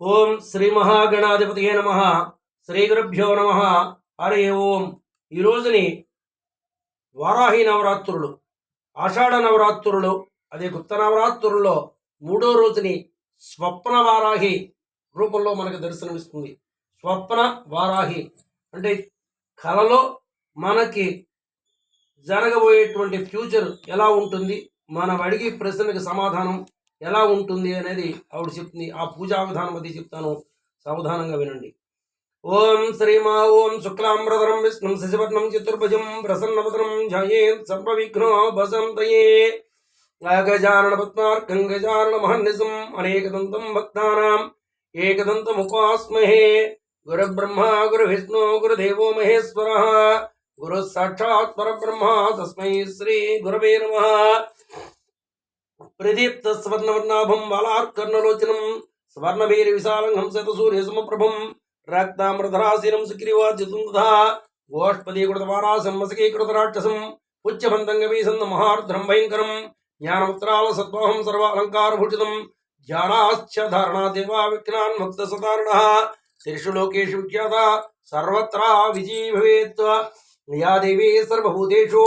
ఓం శ్రీ మహాగణాధిపతియే నమ. శ్రీ గురుభ్యో నమ. హరే ఓం. ఈ రోజుని వారాహి నవరాత్రులు ఆషాఢ నవరాత్రులు అదే గుప్త నవరాత్రుల్లో మూడో రోజుని స్వప్న వారాహి రూపంలో మనకు దర్శనమిస్తుంది. స్వప్న వారాహి అంటే కలలో మనకి జరగబోయేటువంటి ఫ్యూచర్ ఎలా ఉంటుంది? మనం అడిగే ప్రశ్నకు సమాధానం ఎలా ఉంటుంది అనేది ఆవిడ చెప్తుంది. ఆ పూజా విధానం అది చెప్తాను. సావధానంగా వినండి. ఓం శ్రీమా ఓం శుక్లాంబరధరం విష్ణుం శశివర్ణం చతుర్భుజం ప్రసన్నవదనం ధ్యాయేత్ సర్వవిఘ్నో వసంతయే. గజానన పద్మార్కం గజానన మహర్నిశం అనేకదంతం భక్తానాం ఏకదంతముపాస్మహే. గురుబ్రహ్మ గురువిష్ణు గురుదేవో మహేశ్వర. గురు సాక్షాత్ పరబ్రహ్మ. తస్మై శ్రీ గురవే నమ. ప్రదీప్త స్వర్ణవర్ణాభం బాలార్కర్ణలోచనం స్వర్ణభీర విశాలం హంసత సూర్య సమప్రభం రక్తామృతరాశీనం సుగ్రీవాద్యుతుందా గోష్పదీకృతవారాసం మసకీకృత రాక్షసం పుచ్చబంతంగమీసంద మహార్ద్రం భయంకరం జ్ఞానముత్రాల సత్వహం సర్వాలంకారభూషితం ధ్యానాశ్చ ధారణా దేవా విఘ్నాన్ ముక్త సతారణ త్రిషు లోకేషు విఖ్యాత సర్వత్రా విజయీ భవేత్ యా దేవీ సర్వభూతేషు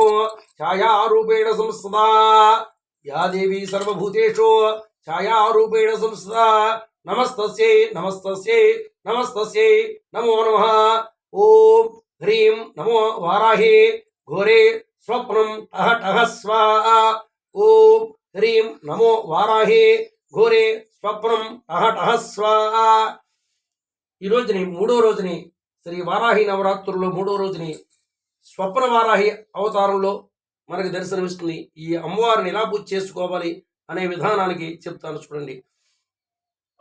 ఛాయారూపేణ సంస్థా యా దేవీ సర్వభూతేషు ఛాయారూపేణ సంస్థ నమస్తస్యై నమస్తస్యై నమస్తస్యై నమో నమః. ఓం హ్రీం నమో వారాహి ఘోరే స్వప్నం టహ టహ స్వాహ. ఓం హ్రీం నమో వారాహి ఘోరే స్వప్నం టహ టహ స్వాహ. ఈ రోజుని మూడో రోజుని శ్రీ వారాహి నవరాత్రుల్లో మూడో రోజుని స్వప్న వారాహి అవతారంలో మనకు దర్శనమిస్తుంది. ఈ అమ్మవారిని ఎలా పూజ చేసుకోవాలి అనే విధానానికి చెప్తాను చూడండి.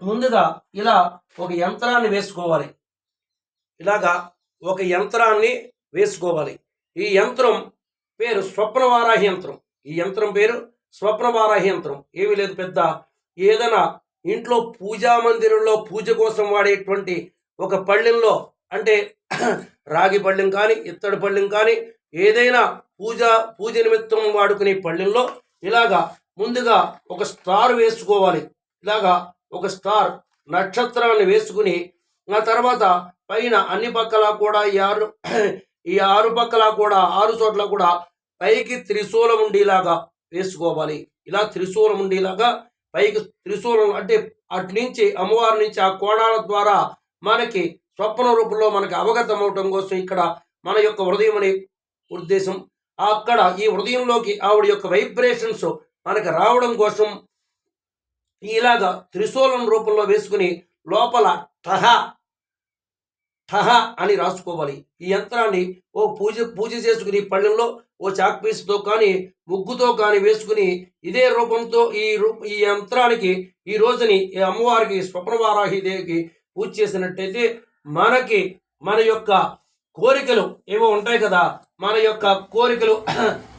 ముందుగా ఇలా ఒక యంత్రాన్ని వేసుకోవాలి. ఇలాగా ఒక యంత్రాన్ని వేసుకోవాలి. ఈ యంత్రం పేరు స్వప్నవారాహి యంత్రం. ఈ యంత్రం పేరు స్వప్నవారాహి యంత్రం. ఏమీ లేదు పెద్ద. ఏదైనా ఇంట్లో పూజా మందిరంలో పూజ కోసం వాడేటువంటి ఒక పళ్ళెంలో అంటే రాగి పళ్ళెం కానీ ఇత్తడి పళ్ళెం కానీ ఏదైనా పూజ పూజ నిమిత్తం వాడుకునే పళ్ళెంలో ఇలాగా ముందుగా ఒక స్టార్ వేసుకోవాలి. ఇలాగా ఒక స్టార్ నక్షత్రాన్ని వేసుకుని ఆ తర్వాత పైన అన్ని పక్కల కూడా ఈ ఆరు ఈ ఆరు పక్కల కూడా ఆరు చోట్ల కూడా పైకి త్రిశూలం ఉండేలాగా వేసుకోవాలి. ఇలా త్రిశూలం ఉండేలాగా పైకి త్రిశూలం అంటే అటు నుంచి అమ్మవారి నుంచి ఆ కోణాల ద్వారా మనకి స్వప్న రూపంలో మనకి అవగతం అవటం కోసం ఇక్కడ మన యొక్క హృదయం అనే ఉద్దేశం. అక్కడ ఈ హృదయంలోకి ఆవిడ యొక్క వైబ్రేషన్స్ మనకు రావడం కోసం ఇలాగా త్రిశూలం రూపంలో వేసుకుని లోపల టహ టహ అని రాసుకోవాలి. ఈ యంత్రాన్ని ఓ పూజ పూజ చేసుకుని పళ్ళెంలో ఓ చాక్ పీస్తో కానీ ముగ్గుతో కానీ వేసుకుని ఇదే రూపంతో ఈ రూ ఈ యంత్రానికి ఈ రోజుని ఈ అమ్మవారికి స్వప్నవారాహి దేవికి పూజ చేసినట్టయితే మనకి మన యొక్క కోరికలు ఏవో ఉంటాయి కదా మన యొక్క కోరికలు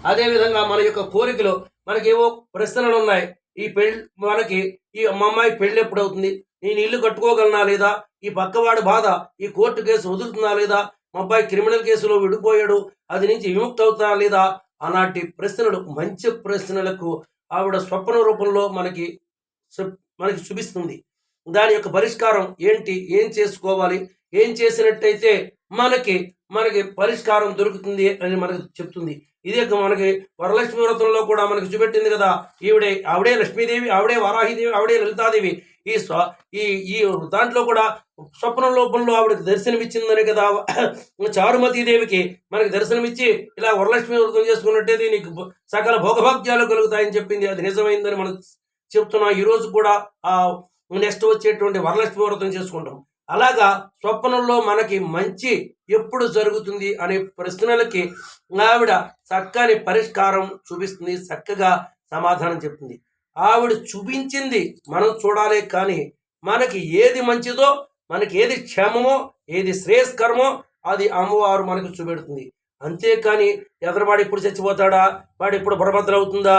అదేవిధంగా మన యొక్క కోరికలు మనకి ఏవో ప్రశ్నలు ఉన్నాయి ఈ పెళ్ళి మనకి ఈ మా అమ్మాయి పెళ్ళి ఎప్పుడు అవుతుంది నేను ఇల్లు కట్టుకోగలనా లేదా? ఈ పక్కవాడి బాధ ఈ కోర్టు కేసు వదులుతుందా లేదా? మా అబ్బాయి క్రిమినల్ కేసులో విడిపోయాడు అది నుంచి విముక్తి అవుతా లేదా? అలాంటి ప్రశ్నలు మంచి ప్రశ్నలకు ఆవిడ స్వప్న రూపంలో మనకి మనకి చూపిస్తుంది. దాని యొక్క పరిష్కారం ఏంటి? ఏం చేసుకోవాలి? ఏం చేసినట్టయితే మనకి మనకి పరిష్కారం దొరుకుతుంది అని మనకు చెప్తుంది. ఇదే మనకి వరలక్ష్మి వ్రతంలో కూడా మనకి చూపెట్టింది కదా ఈవిడే ఆవిడే లక్ష్మీదేవి ఆవిడే వారాహిదేవి ఆవిడే లలితాదేవి. ఈ స్వ ఈ ఈ దాంట్లో కూడా స్వప్న లోపంలో ఆవిడకి దర్శనమిచ్చిందని కదా చారుమతి దేవికి మనకి దర్శనమిచ్చి ఇలా వరలక్ష్మి వ్రతం చేసుకున్నట్టయితే నీకు సకల భోగభాగ్యాలు కలుగుతాయని చెప్పింది. అది నిజమైందని మనం చెప్తున్నాం. ఈరోజు కూడా నెక్స్ట్ వచ్చేటువంటి వరలక్ష్మి వ్రతం చేసుకుంటాం. అలాగా స్వప్నంలో మనకి మంచి ఎప్పుడు జరుగుతుంది అనే ప్రశ్నలకి ఆవిడ చక్కని పరిష్కారం చూపిస్తుంది చక్కగా సమాధానం చెప్తుంది. ఆవిడ చూపించింది మనం చూడాలి కానీ మనకి ఏది మంచిదో మనకి ఏది క్షేమమో ఏది శ్రేయస్కరమో అది అమ్మవారు మనకు చూపెడుతుంది. అంతేకాని ఎదరవాడు ఎప్పుడు చచ్చిపోతాడా? వాడు ఇప్పుడు బలభద్ర అవుతుందా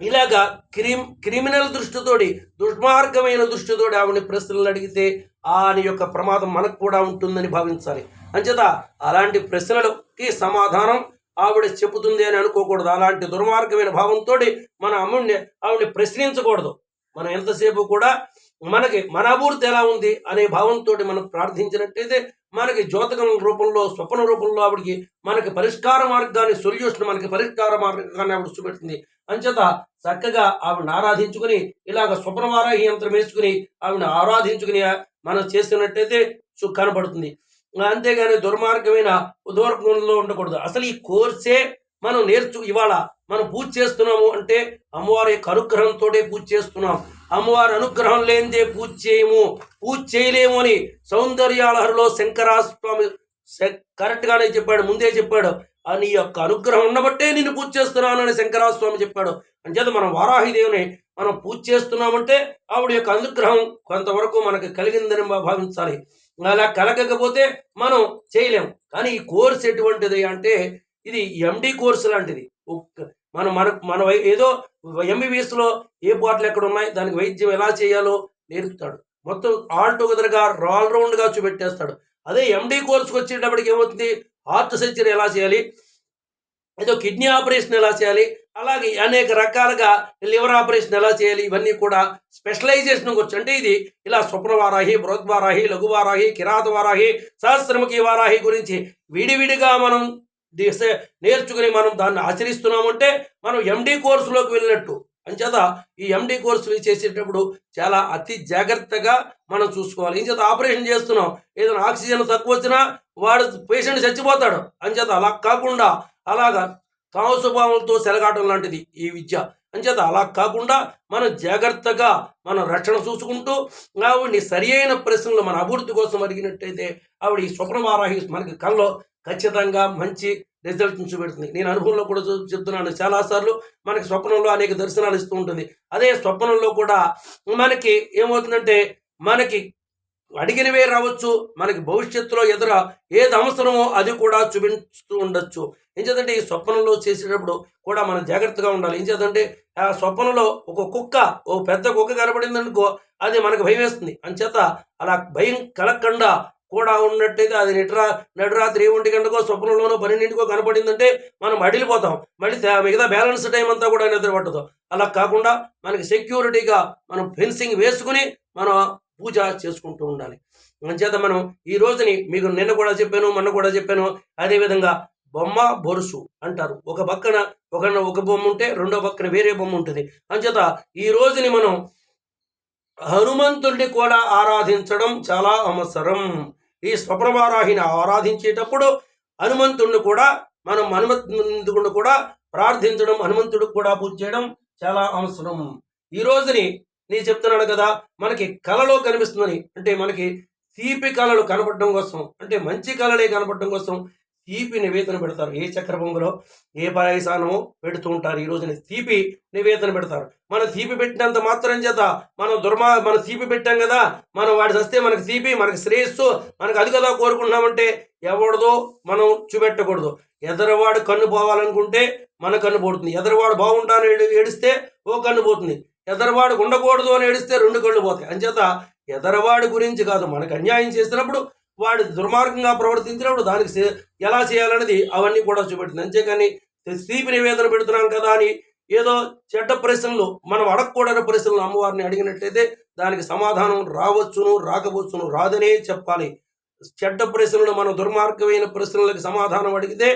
ఇలాగా క్రిమ్ క్రిమినల్ దృష్టితోటి దుర్మార్గమైన దృష్టితోటి ఆవిడని ప్రశ్నలు అడిగితే ఆని యొక్క ప్రమాదం మనకు కూడా ఉంటుందని భావించాలి. అంచేత అలాంటి ప్రశ్నలకి సమాధానం ఆవిడ చెబుతుంది అని అనుకోకూడదు. అలాంటి దుర్మార్గమైన భావంతో మన అమ్ముడిని ఆవిడని ప్రశ్నించకూడదు. మనం ఎంతసేపు కూడా మనకి మన అభివృద్ధి ఎలా ఉంది అనే భావంతో మనం ప్రార్థించినట్టయితే మనకి జ్యోతకం రూపంలో స్వప్న రూపంలో ఆవిడికి మనకి పరిష్కార మార్గాన్ని సొల్యూషన్ మనకి పరిష్కార మార్గాన్ని ఆవిడ చూపెడుతుంది. అంచేత చక్కగా ఆవిడని ఆరాధించుకుని ఇలాగ స్వప్నవారాహి యంత్రం వేసుకుని ఆవిడని ఆరాధించుకుని మనం చేస్తున్నట్టయితే కనబడుతుంది అంతేగాని దుర్మార్గమైన దూరంలో ఉండకూడదు. అసలు ఈ కోర్సే మనం నేర్చు ఇవాళ మనం పూజ చేస్తున్నాము అంటే అమ్మవారి యొక్క అనుగ్రహంతో పూజ చేస్తున్నాం. అమ్మవారి అనుగ్రహం లేనిదే పూజ చేయము పూజ చేయలేము అని సౌందర్యాలహరిలో శంకరాస్వామి కరెక్ట్గానే చెప్పాడు ముందే చెప్పాడు. ఆ నీ యొక్క అనుగ్రహం ఉండబట్టే నిన్ను పూజ చేస్తున్నాను అని శంకరాస్వామి చెప్పాడు. అంచేత మనం వారాహిదేవిని మనం పూజ చేస్తున్నామంటే ఆవిడ యొక్క అనుగ్రహం కొంతవరకు మనకు కలిగిందని భావించాలి. అలా కలగకపోతే మనం చేయలేము కానీ ఈ కోర్స్ ఎటువంటిది అంటే ఇది ఎండి కోర్సు లాంటిది. మనం మన మన వై- ఏదో ఎంబీబీఎస్లో ఏ పాటలు ఎక్కడ ఉన్నాయి దానికి వైద్యం ఎలా చేయాలో నేర్పుతాడు. మొత్తం ఆల్ టుగెదర్గా ఆల్ చూపెట్టేస్తాడు. అదే ఎండీ కోర్సుకు వచ్చేటప్పటికి ఏమవుతుంది? హార్ట్ సర్జరీ ఎలా చేయాలి? ఏదో కిడ్నీ ఆపరేషన్ ఎలా చేయాలి? అలాగే అనేక రకాలుగా లివర్ ఆపరేషన్ ఎలా చేయాలి? ఇవన్నీ కూడా స్పెషలైజేషన్ వచ్చి అంటే ఇది ఇలా స్వప్నవారాహి బృహద్వారాహి లఘువారాహి కిరాత వారాహి సహస్రముఖి వారాహి గురించి విడివిడిగా మనం దిశ- నేర్చుకుని మనం దాన్ని ఆచరిస్తున్నామంటే మనం ఎండి కోర్సులోకి వెళ్ళినట్టు. అంచేత ఈ ఎండి కోర్సు చేసేటప్పుడు చాలా అతి జాగ్రత్తగా మనం చూసుకోవాలి. ఇంచేత ఆపరేషన్ చేస్తున్నాం. ఏదైనా ఆక్సిజన్ తక్కువ వచ్చినా వాడు పేషెంట్ చచ్చిపోతాడు. అంచేత అలా కాకుండా అలాగా తాము స్వభావంతో సెలగాటం లాంటిది ఈ విద్య. అంచేత అలా కాకుండా మనం జాగ్రత్తగా మనం రక్షణ చూసుకుంటూ ఆవిడ్ని సరి అయిన ప్రశ్నలు మన అభివృద్ధి కోసం అడిగినట్టయితే ఆవిడ ఈ స్వప్నవారాహి మనకి కళ్ళలో ఖచ్చితంగా మంచి రిజల్ట్ చూపెడుతుంది. నేను అనుభవంలో కూడా చూ- చెప్తున్నాను. చాలాసార్లు మనకి స్వప్నంలో అనేక దర్శనాలు ఇస్తూ ఉంటుంది. అదే స్వప్నంలో కూడా మనకి ఏమవుతుందంటే మనకి అడిగినవే రావచ్చు మనకి భవిష్యత్తులో ఎదుర ఏది అవసరమో అది కూడా చూపిస్తూ ఉండొచ్చు. ఏం చేద్దంటే ఈ స్వప్నంలో చేసేటప్పుడు కూడా మనం జాగ్రత్తగా ఉండాలి. ఏం చేద్దంటే ఆ స్వప్నంలో ఒక కుక్క ఓ పెద్ద కుక్క కనబడింది అనుకో అది మనకు భయం వేస్తుంది. అంచేత అలా భయం కలగకుండా కూడా ఉన్నట్టయితే అది నిట్రా నడురాత్రి ఒంటి గంటకో స్వప్నంలోనో పన్నెండింటికో కనపడిందంటే మనం అడిలిపోతాం. మళ్ళీ మిగతా బ్యాలెన్స్ టైం అంతా కూడా నిద్ర పట్టదు అలా కాకుండా మనకి సెక్యూరిటీగా మనం ఫెన్సింగ్ వేసుకుని మనం పూజ చేసుకుంటూ ఉండాలి. అంచేత మనం ఈ రోజుని మీకు నిన్న కూడా చెప్పాను మొన్న కూడా చెప్పాను. అదేవిధంగా బొమ్మ బొరుసు అంటారు. ఒక పక్కన ఒక ఒక బొమ్మ ఉంటే రెండో పక్కన వేరే బొమ్మ ఉంటుంది. అంచేత ఈ రోజుని మనం హనుమంతుడిని కూడా ఆరాధించడం చాలా అవసరం. ఈ స్వప్రభారాహిని ఆరాధించేటప్పుడు హనుమంతుడిని కూడా మనం హనుమంతుడిని కూడా ప్రార్థించడం హనుమంతుడికి కూడా పూజ చేయడం చాలా అవసరం. ఈ రోజుని నేను చెప్తున్నాను కదా మనకి కళలో కనిపిస్తుందని. అంటే మనకి తీపి కళలు కనపడడం కోసం అంటే మంచి కళలే కనపడడం కోసం తీపి నివేదన పెడతారు. ఏ చక్ర పొంగులో ఏ పాయసానమో పెడుతూ ఉంటారు. ఈ రోజున తీపి నివేదన పెడతారు. మన తీపి పెట్టినంత మాత్రం చేత మనం దుర్మా మనం తీపి పెట్టాం కదా మనం వాడి వస్తే మనకి తీపి మనకి శ్రేయస్సు మనకు అది కదా కోరుకుంటున్నామంటే ఎవడదో మనం చూపెట్టకూడదు. ఎదరవాడు కన్ను పోవాలనుకుంటే మన కన్ను పోతుంది. ఎదరవాడు బాగుంటాను ఏడిస్తే ఓ కన్ను పోతుంది. ఎదరవాడు ఉండకూడదు అని ఏడిస్తే రెండు కళ్ళు పోతాయి. అంచేత ఎదరవాడి గురించి కాదు మనకు అన్యాయం చేసినప్పుడు వాడు దుర్మార్గంగా ప్రవర్తించినప్పుడు దానికి ఎలా చేయాలనేది అవన్నీ కూడా చూపెట్టింది అంతేకాని తీపి నివేదన పెడుతున్నాం కదా అని ఏదో చెడ్డ ప్రశ్నలు మనం అడగకూడని ప్రశ్నలు అమ్మవారిని అడిగినట్లయితే దానికి సమాధానం రావచ్చును రాకపోవచ్చును రాదనే చెప్పాలి. చెడ్డ ప్రశ్నలు మనం దుర్మార్గమైన ప్రశ్నలకు సమాధానం అడిగితే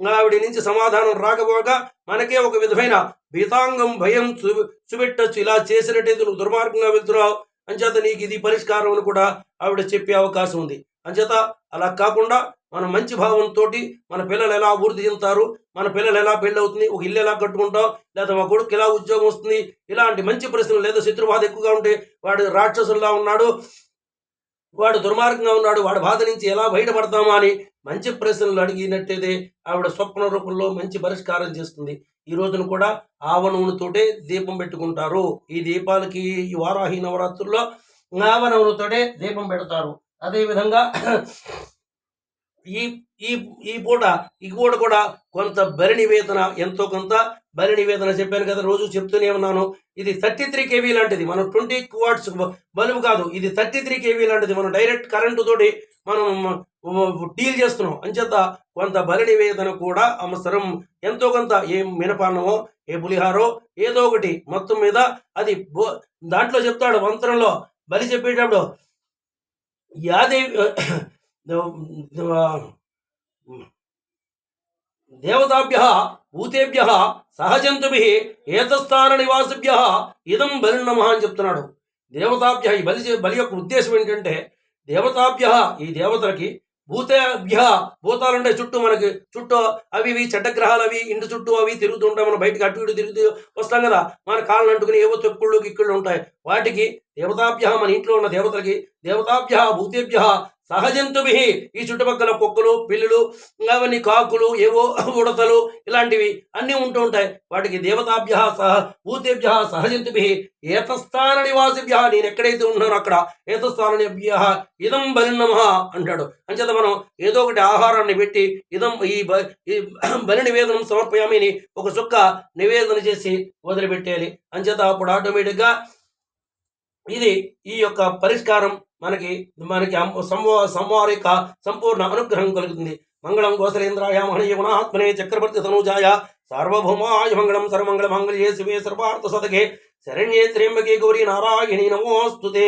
ఆవిడ నుంచి సమాధానం రాకపోగా మనకే ఒక విధమైన భీతాంగం భయం చూ చూపెట్టచ్చు ఇలా చేసినట్టయితే నువ్వు దుర్మార్గంగా వెళ్తున్నావు. అంచేత నీకు ఇది పరిష్కారం అని కూడా ఆవిడ చెప్పే అవకాశం ఉంది. అంచేత అలా కాకుండా మన మంచి భావంతో మన పిల్లలు ఎలా అభివృద్ధి చెందుతారు మన పిల్లలు ఎలా పెళ్ళి అవుతుంది ఒక ఇల్లు ఎలా కట్టుకుంటాం లేదా మా కొడుకు ఎలా ఉద్యోగం వస్తుంది ఇలాంటి మంచి ప్రశ్నలు లేదా శత్రుబాధ ఎక్కువగా ఉంటే వాడు రాక్షసుల్లా ఉన్నాడు. వాడు దుర్మార్గంగా ఉన్నాడు వాడి బాధ నుంచి ఎలా బయటపడతామా అని మంచి ప్రశ్నలు అడిగినట్టయితే ఆవిడ స్వప్న రూపంలో మంచి పరిష్కారం చేస్తుంది. ఈ రోజున కూడా ఆవ నూనెతోటే దీపం పెట్టుకుంటారు. ఈ దీపాలకి ఈ వారాహి నవరాత్రుల్లో ఆవ నూనెతోటే దీపం పెడతారు. అదేవిధంగా ఈ ఈ ఈ పూట ఈ పూట కూడా కొంత బరి నివేదన ఎంతో కొంత బరి నివేదన చెప్పాను కదా రోజు చెప్తూనే ఉన్నాను. ఇది థర్టీ త్రీ కేవీ లాంటిది. మనం ట్వంటీ వాట్స్ బల్బు కాదు. ఇది థర్టీ త్రీ కేవీ లాంటిది. మనం డైరెక్ట్ కరెంటు తోటి మనం డీల్ చేస్తున్నాం. అంచేత కొంత బలి నివేదన కూడా అవసరం. ఎంతో కొంత ఏ మినపాన్నమో ఏ పులిహారో ఏదో ఒకటి మొత్తం మీద అది బో- దాంట్లో చెప్తాడు మంత్రంలో. బలి చెప్పేటప్పుడు యాదేవి దేవతాభ్య భూతేభ్య సహజంతుభి ఏతస్థాన నివాసిభ్య ఇదం బలి నమ అని చెప్తున్నాడు. దేవతాభ్య ఈ బలి చే- బలి యొక్క ఉద్దేశం ఏంటంటే దేవతాభ్య ఈ దేవతలకి భూతేభ్య భూతాలు ఉంటాయి చుట్టూ మనకి చుట్టూ అవి ఇవి చెడ్డగ్రహాలు అవి ఇంటి చుట్టూ అవి తిరుగుతూ ఉంటాయి. మనం బయటకు అటు ఇటు తిరుగుతూ వస్తాం కదా. మన కాళ్ళు అంటుకుని ఏవో తెక్కుళ్ళు గిక్కుళ్ళు ఉంటాయి. వాటికి దేవతాభ్య మన ఇంట్లో ఉన్న దేవతలకి దేవతాభ్య భూతేభ్య సహజంతుభి ఈ చుట్టుపక్కల కుక్కలు పిల్లులు అవన్నీ కాకులు ఏవో ఉడతలు ఇలాంటివి అన్నీ ఉంటూ ఉంటాయి. వాటికి దేవతాభ్య సహ భూతేభ్య సహజంతుభి ఏతస్థాన నివాసిభ్య. నేను ఎక్కడైతే ఉన్నానో అక్కడ ఏతస్థానభ్య ఇదం బలిన్నమ అంటాడు. అంచేత మనం ఏదో ఒకటి ఆహారాన్ని పెట్టి ఇదం ఈ బ ఈ బలి నివేదనం సమర్పయామిని ఒక చుక్క నివేదన చేసి వదిలిపెట్టేయాలి. అంచేత అప్పుడు ఆటోమేటిక్గా ఇది ఈ యొక్క పరిష్కారం మనకి మనకి అం- సంవారిక సంపూర్ణ అనుగ్రహం కలుగుతుంది. మంగళం గోసలేంద్రాయ మహనీయ గుణాత్మనే చక్రవర్తి తనూజాయ సార్వభౌమాయ మంగళం సర్వమంగళ మంగళ్యే శివే సర్వార్థ సదకే శరణ్యే త్ర్యంబకే గౌరీ నారాయణి నమోస్తుతే